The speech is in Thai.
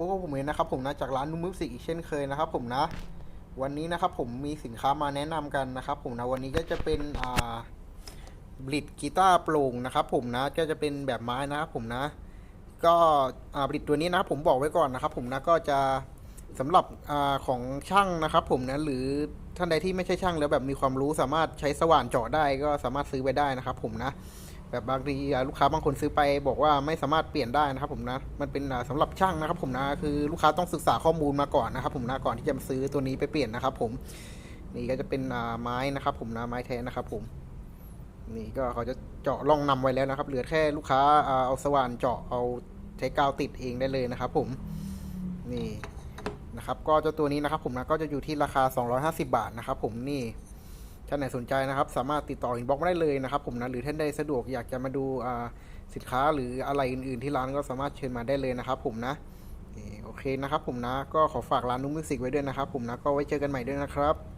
พวกผมเองนะครับผมนะจากร้านนุ่มมิวสิกอีกเช่นเคยนะครับผมนะ วันนี้นะครับผมมีสินค้ามาแนะนำกันนะครับผมนะวันนี้ก็จะเป็นอ่าบลิดกีตาร์โปร่งนะครับผมนะก็จะเป็นแบบไม้นะครับผมนะ ก็อ่าบลิดตัวนี้นะครับผมบอกไว้ก่อนนะครับผมนะก็จะสำหรับอาของช่างนะครับผมนะหรือท่านใดที่ไม่ใช่ช่างแล้วแบบมีความรู้สามารถใช้สว่านเจาะได้ก็สามารถซื้อไปได้นะครับผมนะ แบบบางทีลูกค้าบางคนซื้อไปบอกว่าไม่สามารถเปลี่ยนได้นะครับผมนะมันเป็นอ่าสำหรับช่างนะครับผมนะคือลูกค้าต้องศึกษาข้อมูลมาก่อนนะครับผมนะก่อนที่จะซื้อตัวนี้ไปเปลี่ยนนะครับ ผมนี่ก็จะเป็นไม้นะครับ ผมนะไม้แท้นะครับ ผม นี่ก็เขาจะเจาะร่องนำไว้แล้วนะครับ เหลือแค่ลูกค้าอ่าเอาสว่านเจาะเอาใช้กาวติดเองได้เลยนะครับ ผมนี่นะครับ ก็เจ้าตัวนี้นะครับ ผมนะก็จะอยู่ที่ราคา 250 บาทนะครับ ผมนี่ ท่านไหนสนใจนะครับ สามารถติดต่ออินบ็อกซ์มาได้เลยนะครับ ผมนะหรือท่านใดสะดวกอยากจะมาดูสินค้าหรืออะไรอื่นๆที่ร้านก็สามารถเชิญมาได้เลยนะครับผมนะโอเคนะครับผมนะก็ขอฝากร้านนุ่มมิวสิกไว้ด้วยนะครับผมนะก็ไว้เจอกันใหม่ด้วยนะครับ